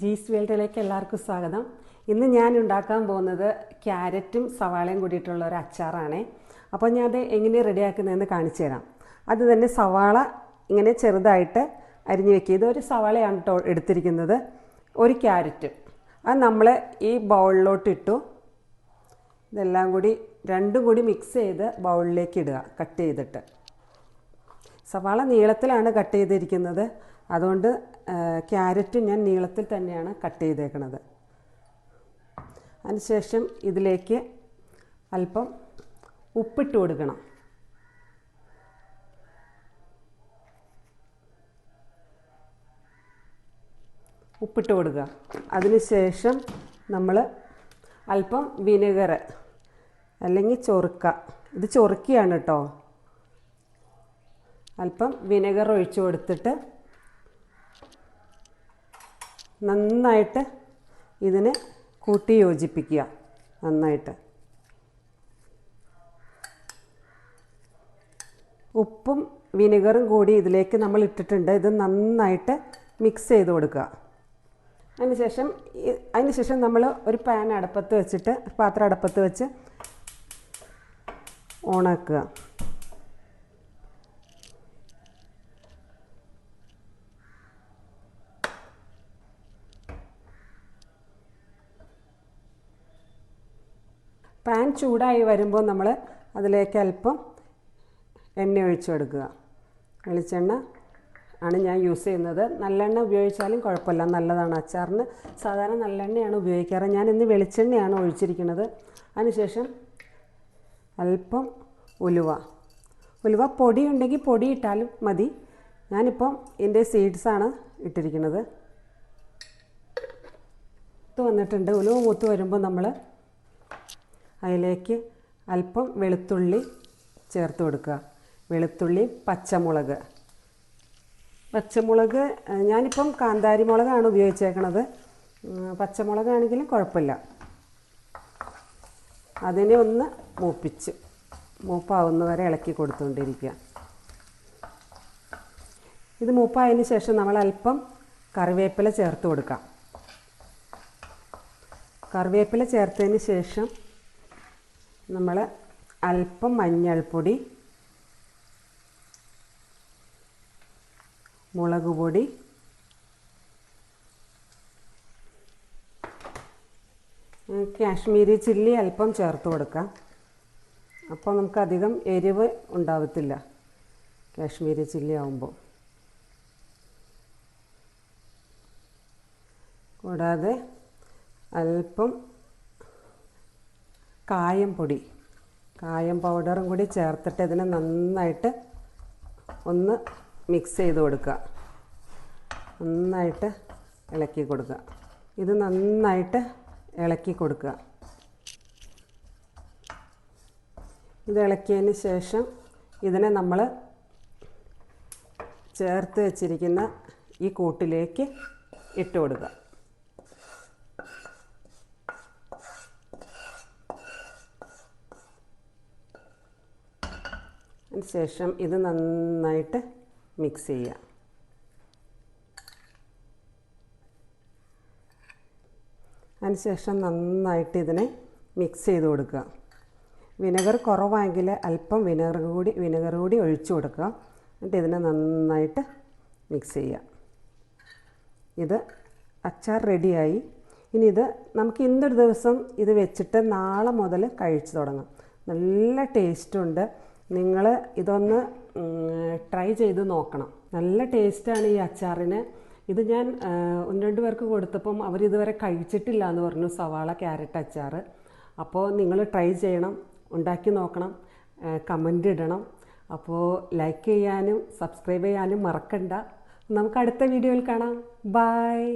ജീസ് വേൾഡിലേക്ക് എല്ലാവർക്കും സ്വാഗതം. ഇന്ന് ഞാൻ ഉണ്ടാക്കാൻ പോകുന്നത് ക്യാരറ്റും സവാളയും കൂടിയിട്ടുള്ള ഒരു അച്ചാറാണേ. അപ്പോൾ ഞാൻ അത് എങ്ങനെ റെഡിയാക്കുന്നതെന്ന് കാണിച്ചു തരാം. അത് തന്നെ സവാള ഇങ്ങനെ ചെറുതായിട്ട് അരിഞ്ഞു വെക്കുക. ഇതൊരു സവാളയാണ് കേട്ടോ എടുത്തിരിക്കുന്നത്. ഒരു ക്യാരറ്റ്. അത് നമ്മൾ ഈ ബൗളിലോട്ട് ഇട്ടു. ഇതെല്ലാം കൂടി രണ്ടും കൂടി മിക്സ് ചെയ്ത് ബൗളിലേക്ക് ഇടുക കട്ട് ചെയ്തിട്ട്. സവാള നീളത്തിലാണ് കട്ട് ചെയ്തിരിക്കുന്നത്. അതുകൊണ്ട് ക്യാരറ്റ് ഞാൻ നീളത്തിൽ തന്നെയാണ് കട്ട് ചെയ്തേക്കുന്നത് അതിനുശേഷം ഇതിലേക്ക് അല്പം ഉപ്പിട്ട് കൊടുക്കണം. ഉപ്പിട്ട് കൊടുക്കുക. അതിനുശേഷം നമ്മൾ അല്പം വിനെഗർ അല്ലെങ്കിൽ ചൊറുക്ക. ഇത് ചൊറുക്കിയാണ് കേട്ടോ അല്പം വിനെഗർ ഒഴിച്ചു കൊടുത്തിട്ട് നന്നായിട്ട് ഇതിനെ കൂട്ടി യോജിപ്പിക്കുക നന്നായിട്ട്. ഉപ്പും വിനെഗറും കൂടി ഇതിലേക്ക് നമ്മൾ ഇട്ടിട്ടുണ്ട്. ഇത് നന്നായിട്ട് മിക്സ് ചെയ്ത് കൊടുക്കുക. അതിനുശേഷം അതിനുശേഷം നമ്മൾ ഒരു പാൻ അടപ്പത്ത് വെച്ചിട്ട് പാത്രം അടപ്പത്ത് വെച്ച് ഓണാക്കുക. പാൻ ചൂടായി വരുമ്പോൾ നമ്മൾ അതിലേക്ക് അല്പം എണ്ണ ഒഴിച്ചു കൊടുക്കുക. വെളിച്ചെണ്ണ ആണ് ഞാൻ യൂസ് ചെയ്യുന്നത്. നല്ലെണ്ണ ഉപയോഗിച്ചാലും കുഴപ്പമില്ല. നല്ലതാണ്. അച്ചാറിന് സാധാരണ നല്ലെണ്ണയാണ് ഉപയോഗിക്കാറ്. ഞാൻ ഇന്ന് വെളിച്ചെണ്ണയാണ് ഒഴിച്ചിരിക്കുന്നത്. അതിനുശേഷം അല്പം ഉലുവ. ഉലുവ പൊടി ഉണ്ടെങ്കിൽ പൊടി ഇട്ടാലും മതി. ഞാനിപ്പം ഇതിന്റെ സീഡ്സാണ് ഇട്ടിരിക്കുന്നത്. മൂത്ത് വന്നിട്ടുണ്ട്. ഉലുവ മൂത്ത് വരുമ്പോൾ നമ്മൾ അതിലേക്ക് അല്പം വെളുത്തുള്ളി ചേർത്ത് കൊടുക്കുക. വെളുത്തുള്ളി പച്ചമുളക്. പച്ചമുളക് ഞാനിപ്പം കാന്താരി മുളകാണ് ഉപയോഗിച്ചേക്കണത് പച്ചമുളകാണെങ്കിലും കുഴപ്പമില്ല. അതിനെ ഒന്ന് മൂപ്പിച്ച് മൂപ്പാവുന്ന വരെ ഇളക്കി കൊടുത്തുകൊണ്ടിരിക്കുക. ഇത് മൂപ്പായതിന് ശേഷം നമ്മൾ അല്പം കറിവേപ്പില ചേർത്ത് കൊടുക്കാം. കറിവേപ്പില ചേർത്തതിന് ശേഷം നമ്മൾ അല്പം മഞ്ഞൾപ്പൊടി മുളക് പൊടി കാശ്മീരി ചില്ലി അല്പം ചേർത്ത് കൊടുക്കാം. അപ്പോൾ നമുക്ക് അധികം എരിവ് ഉണ്ടാവത്തില്ല കാശ്മീരി ചില്ലി ആവുമ്പോൾ കൂടാതെ അല്പം കായം പൊടി. കായം പൗഡറും കൂടി ചേർത്തിട്ട് ഇതിനെ നന്നായിട്ട് ഒന്ന് മിക്സ് ചെയ്ത് കൊടുക്കുക. നന്നായിട്ട് ഇളക്കി കൊടുക്കുക. ഇത് നന്നായിട്ട് ഇളക്കി കൊടുക്കുക. ഇത് ഇളക്കിയതിന് ശേഷം ഇതിനെ നമ്മൾ ചേർത്ത് വെച്ചിരിക്കുന്ന ഈ കൂട്ടിലേക്ക് ഇട്ട് കൊടുക്കുക. ശേഷം ഇത് നന്നായിട്ട് മിക്സ് ചെയ്യുക അതിനുശേഷം നന്നായിട്ട് ഇതിനെ മിക്സ് ചെയ്ത് കൊടുക്കുക. വിനെഗർ കുറവാണെങ്കിൽ അല്പം വിനെഗർ കൂടി വിനെഗർ കൂടി ഒഴിച്ചു കൊടുക്കുക. എന്നിട്ട് ഇതിനെ നന്നായിട്ട് മിക്സ് ചെയ്യുക ഇത് അച്ചാർ റെഡിയായി ഇനി ഇത് നമുക്ക് ഇന്നൊരു ദിവസം ഇത് വെച്ചിട്ട് നാളെ മുതൽ കഴിച്ചു തുടങ്ങാം. നല്ല ടേസ്റ്റുണ്ട് നിങ്ങൾ ഇതൊന്ന് ട്രൈ ചെയ്ത് നോക്കണം. നല്ല ടേസ്റ്റാണ് ഈ അച്ചാറിന്. ഇത് ഞാൻ ഒന്ന് രണ്ട് പേർക്ക് കൊടുത്തപ്പം അവരിതുവരെ കഴിച്ചിട്ടില്ല എന്ന് പറഞ്ഞു സവാള ക്യാരറ്റ് അച്ചാർ. അപ്പോൾ നിങ്ങൾ ട്രൈ ചെയ്യണം ഉണ്ടാക്കി നോക്കണം കമന്റ് ഇടണം. അപ്പോൾ ലൈക്ക് ചെയ്യാനും സബ്സ്ക്രൈബ് ചെയ്യാനും മറക്കണ്ട. നമുക്ക് അടുത്ത വീഡിയോയിൽ കാണാം. ബായ്